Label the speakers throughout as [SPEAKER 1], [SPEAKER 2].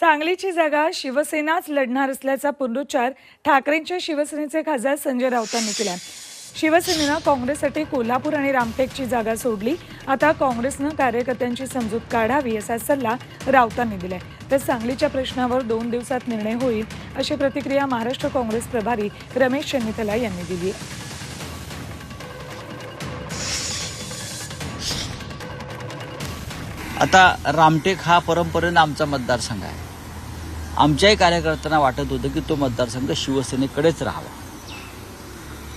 [SPEAKER 1] सांगलीची जागा शिवसेनाच लढणार असल्याचा पुनरुच्चार ठाकरेंच्या शिवसेनेचे खासदार संजय राऊतांनी केला. शिवसेनेनं काँग्रेससाठी कोल्हापूर आणि रामटेकची जागा सोडली. आता काँग्रेसनं कार्यकर्त्यांची समजूत काढावी असा सल्ला राऊतांनी दिलाय. तर सांगलीच्या प्रश्नावर दोन दिवसात निर्णय होईल अशी प्रतिक्रिया महाराष्ट्र काँग्रेस प्रभारी रमेश चन्नीतला यांनी दिली आहे.
[SPEAKER 2] आता रामटेक हा परंपरेनं आमचा मतदारसंघ आहे. आमच्याही कार्यकर्त्यांना वाटत होतं की तो मतदारसंघ शिवसेनेकडेच राहावा.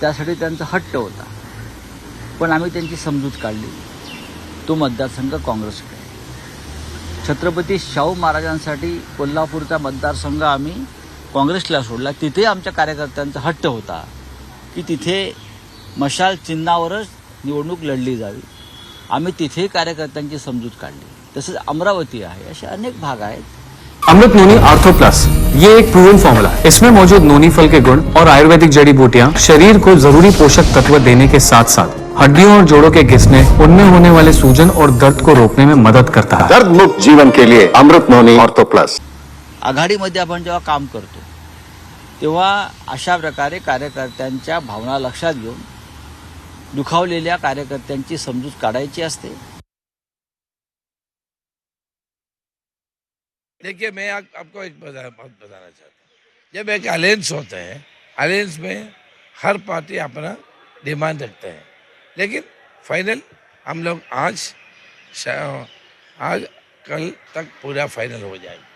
[SPEAKER 2] त्यासाठी त्यांचा हट्ट होता. पण आम्ही त्यांची समजूत काढली. तो मतदारसंघ काँग्रेसकडे छत्रपती शाहू महाराजांसाठी कोल्हापूरचा मतदारसंघ आम्ही काँग्रेसला सोडला. तिथे आमच्या कार्यकर्त्यांचा हट्ट होता की तिथे मशाल चिन्हावरच निवडणूक लढली जावी. आम्ही तिथेही कार्यकर्त्यांची समजूत काढली. तसंच अमरावती आहे असे अनेक भाग आहेत.
[SPEAKER 3] अमृत नोनी आर्थो प्लस ये एक प्रूवन फॉर्मूला है। इसमें मौजूद नोनी फल के गुण और आयुर्वेदिक जड़ी बूटियाँ शरीर को जरूरी पोषक तत्व देने के साथ साथ हड्डियों और जोड़ों के घिसने उनमें होने वाले सूजन और दर्द को रोकने में मदद करता है।
[SPEAKER 4] दर्द मुक्त जीवन के लिए अमृत नोनी ऑर्थो प्लस
[SPEAKER 2] आघाडीमध्ये आपण जेव्हा काम करतो तेव्हा अशा प्रकारे कार्यकर्त्यांच्या भावना लक्षात घेऊन दुखावलेल्या कार्यकर्त्यांची समजूत काढायची असते.
[SPEAKER 5] देखिए मैं आप, आपको एक बता, बात बताना चाहता हूँ। जब एक अलायंस होता है अलायंस में हर पार्टी अपना डिमांड रखते हैं। लेकिन फाइनल हम लोग आज आज कल तक पूरा फाइनल हो जाएगा।